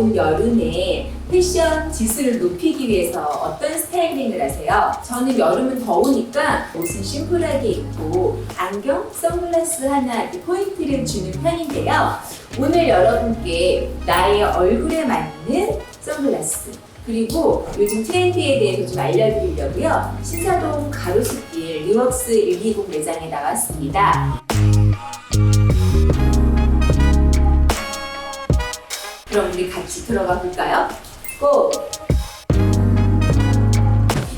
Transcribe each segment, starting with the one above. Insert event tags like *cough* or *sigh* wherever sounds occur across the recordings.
더운 여름에 패션 지수를 높이기 위해서 어떤 스타일링을 하세요? 저는 여름은 더우니까 옷은 심플하게 입고 안경, 선글라스 하나 포인트를 주는 편인데요. 오늘 여러분께 나의 얼굴에 맞는 선글라스 그리고 요즘 트렌드에 대해서 좀 알려드리려고요. 신사동 가로수길 리웍스 120 매장에 나왔습니다. 그럼 우리 같이 들어가 볼까요? 고!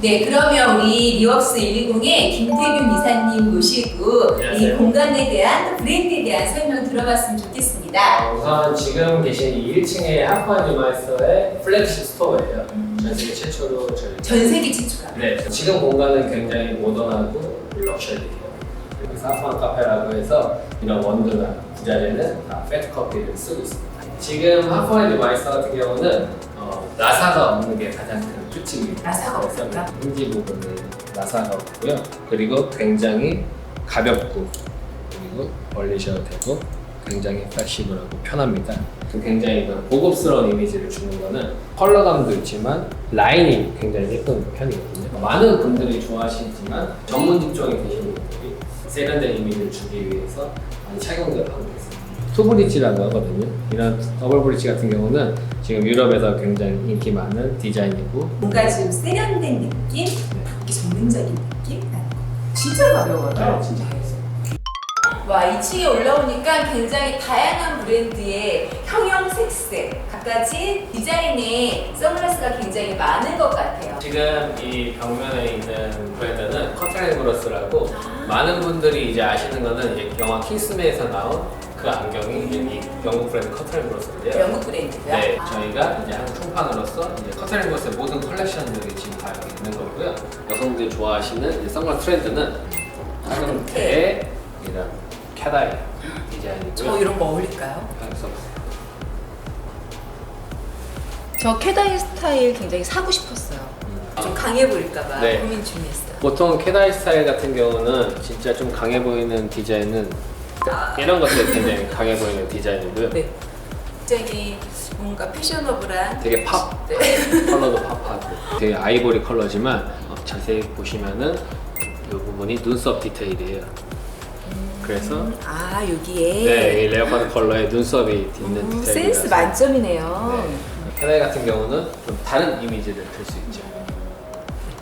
네, 그러면 우리 리웍스 120의 김태균 이사님 모시고 이 안녕하세요. 공간에 대한 또 브랜드에 대한 설명 들어봤으면 좋겠습니다. 우선 지금 계신 이 1층의 하프한 디마이서의 플래그십 스토어예요. 전 세계 최초로 저희 전 세계 최초라. 네, 지금 공간은 굉장히 모던하고 럭셔리해요. 그리고 사프한 카페라고 해서 이런 원두나 부자재는 다 패트 커피를 쓰고 있습니다. 지금 하프한 디마이서 같은 경우는 어, 나사가 없는 게 가장 큰 특징입니다. 나사가 없을까? 힌지 부분에 나사가 없고요. 그리고 굉장히 가볍고 그리고 벌리셔도 되고 굉장히 플렉시블하고 편합니다. 그 굉장히 그 고급스러운 이미지를 주는 거는 컬러감도 있지만 라인이 굉장히 예쁜 편이거든요. 많은 분들이 좋아하시지만 전문 직종에 계신 분들이 세련된 이미지를 주기 위해서 많이 착용을 하고. 투브리지라고 하거든요. 이런 더블 브리지 같은 경우는 지금 유럽에서 굉장히 인기 많은 디자인이고 뭔가 좀 세련된 느낌? 이렇게 전문적인 느낌? 나는 거. 진짜 가벼워요. 네, 진짜. 와, 2층에 올라오니까 굉장히 다양한 브랜드의 형형 색색, 각가지 디자인의 선글라스가 굉장히 많은 것 같아요. 지금 이 벽면에 있는 브랜드는 커트라인 브러스라고 많은 분들이 이제 아시는 거는 이제 영화 킹스맨에서 나온 그 안경이 이 영국 브랜드 커트라인 브러스인데요. 영국 브랜드고요. 네, 아. 저희가 이제 한 총판으로서 이제 커트라인 브러스의 모든 컬렉션들이 지금 다 여기 있는 거고요. 여성들이 좋아하시는 이 선글라스 트렌드는 하금태의 이런 캐다이 디자인이고요. 저 이런 거 어울릴까요? 그래서 저 캐다이 스타일 굉장히 사고 싶었어요. 좀 강해 보일까봐 네. 고민 중이었어요. 보통 캐다이 스타일 같은 경우는 진짜 좀 강해 보이는 디자인은 이런 것들 굉장히 강해 보이는 디자인이고요. 네. 굉장히 뭔가 패셔너블한 되게 팝 네. 컬러도 팝하고 되게 아이보리 컬러지만 어, 자세히 보시면은 이 부분이 눈썹 디테일이에요. 그래서 아 여기에 네, 이 레오파드 컬러에 눈썹이 있는 오, 디테일이라서 센스 만점이네요. 네. 캐다이 같은 경우는 좀 다른 이미지를 줄수 있죠.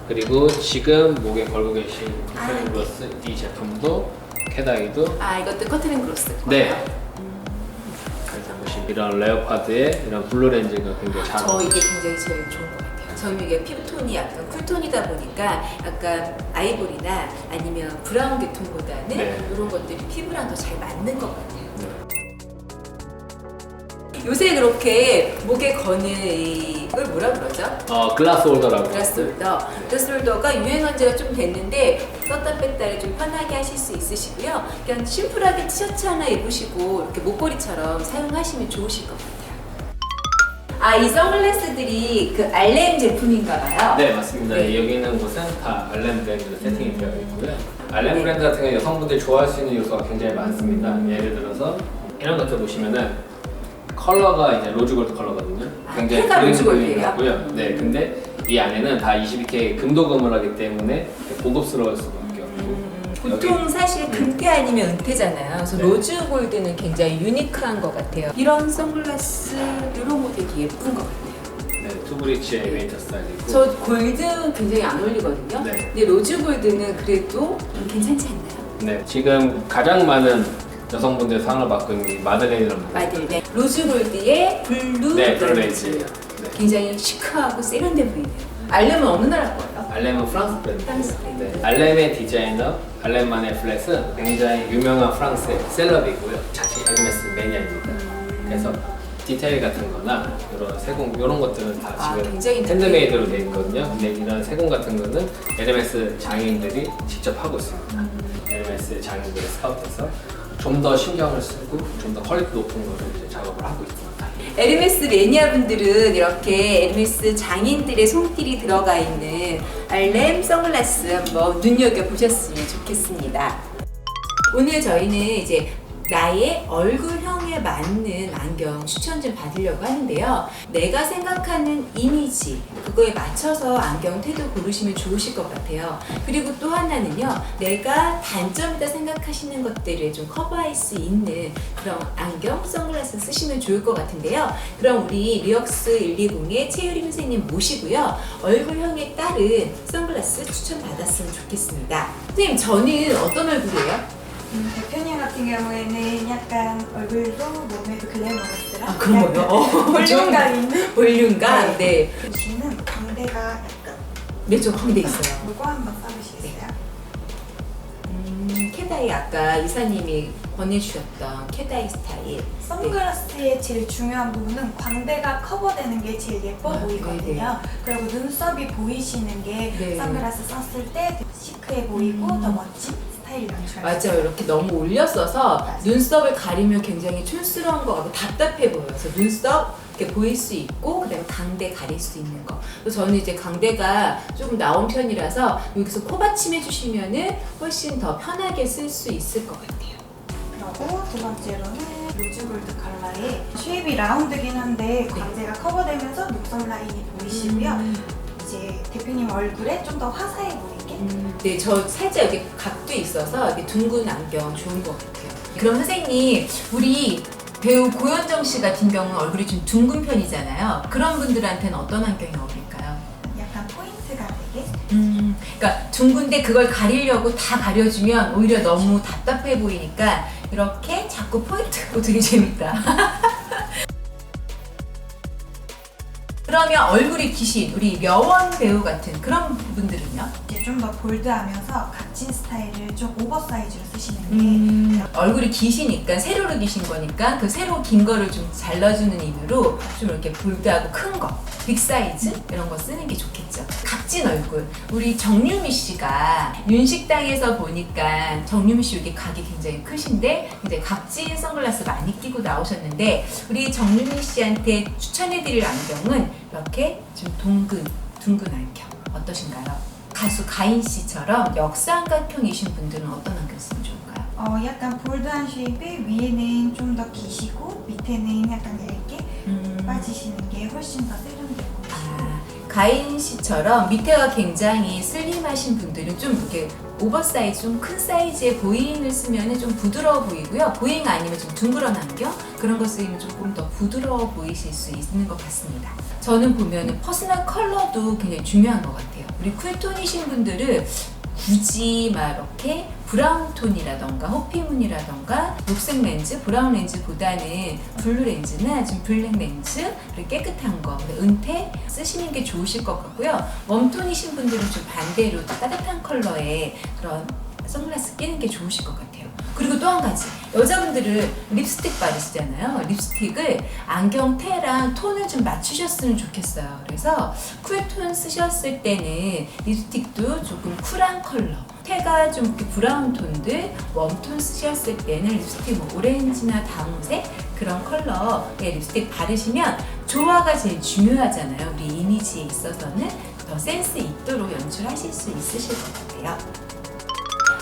그리고 지금 목에 걸고 계신 아, 네. 글러스 이 제품도 캐다이도 아 이것도 커트앤 크로스. 네. 그래서 보시면 이런 레오파드의 이런 블루 렌즈가 굉장히 잘 저 어울려요. 이게 굉장히 제일 좋은 것 같아요. 저는 이게 피부톤이 약간 쿨톤이다 보니까 약간 아이보리나 아니면 브라운 계통보다는 네. 이런 것들이 피부랑 더 잘 맞는 것 같아요. 네. 요새 그렇게 목에 거는 이걸 뭐라 그러죠? 어, 글라스 홀더라고. 글라스홀더. 글라스홀더가 유행한 지가 좀 됐는데 썼다 뺐다를 좀 편하게 하실 수 있으시고요. 그냥 심플하게 티셔츠 하나 입으시고 이렇게 목걸이처럼 사용하시면 좋으실 것 같아요. 아, 이 선글라스들이 그 알렘 제품인가 봐요. 네, 맞습니다. 네. 여기 있는 곳은 다 알렘 브랜드로 세팅이 되어 있고요. 알렘 네. 브랜드 같은 경우 여성분들이 좋아할 수 있는 요소가 굉장히 많습니다. 예를 들어서 이런 것들 보시면은 컬러가 이제 로즈 골드 컬러거든요. 아, 굉장히 폐가 그린 로즈 골드예요? 부분이고요. 음. 네, 근데 이 안에는 다 22K 금도금을 하기 때문에 고급스러울 수밖에 없고 음, 보통 사실 금괴 아니면 은퇴잖아요. 그래서 네. 로즈 골드는 굉장히 유니크한 것 같아요. 이런 선글라스 이런 모델이 예쁜 것 같아요. 네, 투브리치의 웨이터 스타일이고 저 골드 굉장히 안 어울리거든요. 네. 근데 로즈 골드는 그래도 좀 괜찮지 않나요? 네, 지금 가장 많은 여성분들 상을 있는 이 마들렌이라는. 마들렌 로즈 골드의 블루 네. 블루레이즈. 네. 굉장히 시크하고 세련돼 보이네요. 알렘은 어느 나라 거예요? 알렘은 프랑스 브랜드. 프랑스 브랜드. 네. 알렘의 디자이너 알렘만의 플랫은 굉장히 유명한 프랑스의 셀럽이고요. 자체 에르메스 매니아입니다. 그래서 디테일 같은 거나 이런 세공 이런 것들은 다 아, 지금 굉장히 핸드메이드로 돼 있거든요. 근데 이런 세공 같은 거는 에르메스 장인들이 직접 하고 있습니다. 에르메스 장인들의 스카우트에서 좀 더 신경을 쓰고 좀 더 퀄리티 높은 거를 이제 작업을 하고 있습니다. 에르메스 매니아 분들은 이렇게 에르메스 장인들의 손길이 들어가 있는 알렘 선글라스 한번 눈여겨 보셨으면 좋겠습니다. 오늘 저희는 이제 나의 얼굴형에 맞는 안경 추천 좀 받으려고 하는데요. 내가 생각하는 이미지, 그거에 맞춰서 안경 태도 고르시면 좋으실 것 같아요. 그리고 또 하나는요, 내가 단점이다 생각하시는 것들을 좀 커버할 수 있는 그런 안경, 선글라스 쓰시면 좋을 것 같은데요. 그럼 우리 리억스 120의 최유리 선생님 모시고요. 얼굴형에 따른 선글라스 추천받았으면 좋겠습니다. 선생님, 저는 어떤 얼굴이에요? 음, 대표님 같은 경우에는 약간 얼굴도 몸에도 글래머러스랑 아, 그런 거요? 어, *laughs* 볼륨감 있는 볼륨감, 네. 보시는 광대가 약간 네, 좀 광대 있어요. 요거 한번 써보시겠어요? 음, 캐다이 아까 이사님이 권해주셨던 캐다이 스타일. 선글라스의 제일 중요한 부분은 광대가 커버되는 게 제일 예뻐 아, 보이거든요. 그리고 눈썹이 보이시는 게 네. 선글라스 썼을 때 시크해 보이고 음. 더 멋진 스타일 연출. 맞아요. 이렇게 너무 올렸어서 맞아요. 눈썹을 가리면 굉장히 촌스러운 것 같고 답답해 보여요. 그래서 눈썹 이렇게 보일 수 있고 그다음에 강대 가릴 수 있는 거. 그래서 저는 이제 강대가 조금 나온 편이라서 여기서 코 받침 해주시면은 훨씬 더 편하게 쓸 수 있을 것 같아요. 그리고 두 번째로는 로즈 골드 컬러의 쉐입이 라운드긴 한데 광대가 커버되면서 눈썹 라인이 보이시고요. 음. 이제 대표님 얼굴에 좀 더 화사해 보이게 음, 네, 저 살짝 여기 각도 있어서 이렇게 둥근 안경 좋은 것 같아요. 그럼 선생님, 우리 배우 고현정 씨 같은 경우는 얼굴이 좀 둥근 편이잖아요. 그런 분들한테는 어떤 안경이 어울릴까요? 약간 포인트가 되게 음, 그러니까 둥근데 그걸 가리려고 다 가려주면 오히려 너무 답답해 보이니까 이렇게 자꾸 포인트고 되게 재밌다. *laughs* 그러면 얼굴이 기신 우리 려원 배우 같은 그런 분들은요? 좀 더 볼드하면서 각진 스타일을 좀 오버사이즈로 쓰시는 게 음, 얼굴이 기시니까 세로로 기신 거니까 그 세로 긴 거를 좀 잘라주는 의미로 좀 이렇게 볼드하고 큰 거, 빅 사이즈 이런 거 쓰는 게 좋겠죠. 각진 얼굴. 우리 정유미 씨가 윤식당에서 보니까 정유미 씨 여기 각이 굉장히 크신데 이제 각진 선글라스 많이 끼고 나오셨는데 우리 정유미 씨한테 추천해드릴 안경은 이렇게 좀 동근, 둥근 안경 어떠신가요? 가수 가인 씨처럼 역삼각형이신 분들은 어떤 안경 쓰면 좋을까요? 어, 약간 볼드한 쉐입에 위에는 좀 더 기시고 밑에는 약간 얇게 음. 빠지시는 게 훨씬 더 가인 씨처럼 밑에가 굉장히 슬림하신 분들은 좀 이렇게 오버사이즈, 좀 큰 사이즈의 보잉을 쓰면 좀 부드러워 보이고요. 보잉 아니면 좀 둥그런 안경 그런 거 쓰면 조금 더 부드러워 보이실 수 있는 것 같습니다. 저는 보면은 퍼스널 컬러도 굉장히 중요한 것 같아요. 우리 쿨톤이신 분들은 굳이 막 이렇게 브라운 톤이라던가 호피문이라던가 녹색 렌즈, 브라운 렌즈보다는 블루 렌즈나 좀 블랙 렌즈 그리고 깨끗한 거, 은퇴 쓰시는 게 좋으실 것 같고요. 웜톤이신 분들은 좀 반대로 따뜻한 컬러의 그런 선글라스 끼는 게 좋으실 것 같아요. 그리고 또 한 가지 여자분들은 립스틱 바르시잖아요. 립스틱을 안경테랑 톤을 좀 맞추셨으면 좋겠어요. 그래서 쿨톤 쓰셨을 때는 립스틱도 조금 쿨한 컬러. 테가 좀 브라운 톤들, 웜톤 쓰셨을 때는 립스틱 뭐 오렌지나 다홍색 그런 컬러의 립스틱 바르시면 조화가 제일 중요하잖아요. 우리 이미지에 있어서는 더 센스 있도록 연출하실 수 있으실 것 같아요.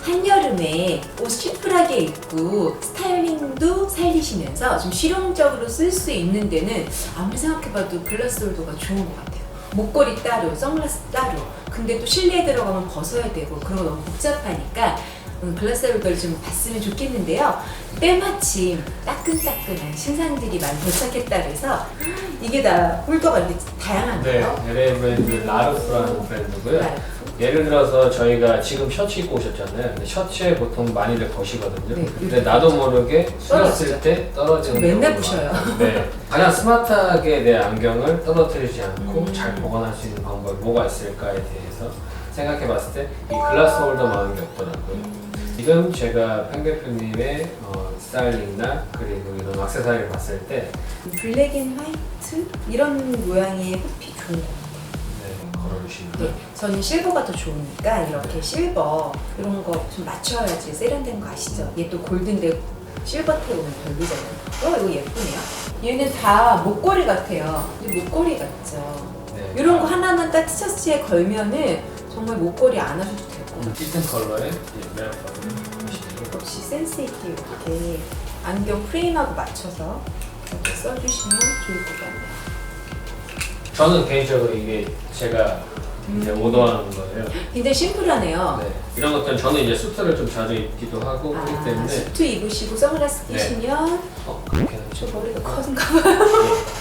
한여름에 옷 심플하게 입고 스타일링도 살리시면서 좀 실용적으로 쓸 수 있는 데는 아무리 생각해봐도 글라스 홀더가 좋은 것 같아요. 목걸이 따로, 선글라스 따로. 근데 또 실내에 들어가면 벗어야 되고 그런 거 너무 복잡하니까 음, 글라스 홀더를 좀 봤으면 좋겠는데요. 때마침 따끈따끈한 신상들이 많이 도착했다 그래서 이게 다 홀더가 이렇게 네, 다양한가요? LA 브랜드 라르프라는 브랜드고요. 라르프. 예를 들어서 저희가 지금 셔츠 입고 오셨잖아요. 근데 셔츠에 보통 많이들 거시거든요. 네. 근데 나도 모르게 떨어지죠. 쓰였을 때 떨어지는 맨날 경우가 부셔요. 많아요. 네. 가장 스마트하게 내 안경을 떨어뜨리지 않고 음. 잘 보관할 수 있는 방법이 뭐가 있을까에 대해서 생각해 봤을 때 이 글라스 홀더만한 게 없더라고요. 음. 지금 제가 팽 대표님의 어, 스타일링이나 그리고 이런 액세서리를 봤을 때 블랙 앤 화이트 이런 모양의 호피 좋은 것 같아요. 네, 걸어주시면 네, 저는 실버가 더 좋으니까 이렇게 실버 이런 거 좀 맞춰야지 세련된 거 아시죠? 얘 또 골드인데 실버 태우면 별로잖아요. 어 이거 예쁘네요. 얘는 다 목걸이 같아요. 근데 목걸이 같죠. 네. 이런 거 하나만 딱 티셔츠에 걸면은 정말 목걸이 안 하셔도 되고. 짙은 컬러의 이 메어퍼를 보시고 없이 센스 있게 이렇게 안경 프레임하고 맞춰서 이렇게 써주시면 좋을 것 같네요. 저는 개인적으로 이게 제가 이제 오더하는 거예요. 굉장히 심플하네요. 네. 이런 것들은 저는 이제 수트를 좀 자주 입기도 하고 하기 아, 때문에 수트 입으시고 선글라스 네. 끼시면 어, 그렇게 좀 머리가 커진가 봐요.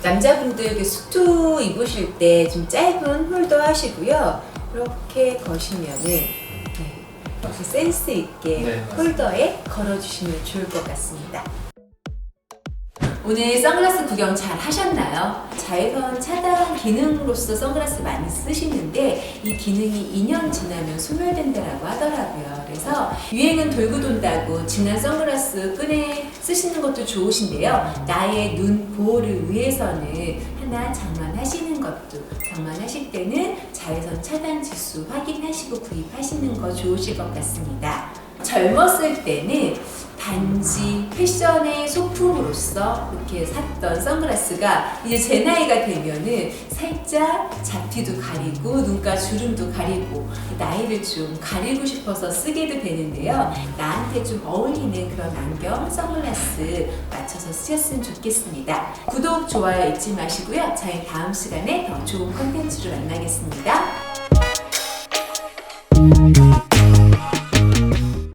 남자분들 이렇게 수트 입으실 때 좀 짧은 홀더 하시고요. 이렇게 거시면은 네, 이렇게 센스 있게 네, 맞습니다. 홀더에 걸어주시면 좋을 것 같습니다. 오늘 선글라스 구경 잘 하셨나요? 자외선 차단 기능으로서 선글라스 많이 쓰시는데 이 기능이 2년 지나면 소멸된다라고 하더라고요. 그래서 유행은 돌고 돈다고 진한 선글라스 끈에 쓰시는 것도 좋으신데요. 나의 눈 보호를 위해서는 하나 장만하시는 것도 장만하실 때는 자외선 차단 지수 확인하시고 구입하시는 거 좋으실 것 같습니다. 젊었을 때는 단지 패션의 소품으로서 이렇게 샀던 선글라스가 이제 제 나이가 되면은 살짝 잡티도 가리고 눈가 주름도 가리고 나이를 좀 가리고 싶어서 쓰게도 되는데요. 나한테 좀 어울리는 그런 안경, 선글라스 맞춰서 쓰셨으면 좋겠습니다. 구독, 좋아요 잊지 마시고요. 저희 다음 시간에 더 좋은 컨텐츠로 만나겠습니다.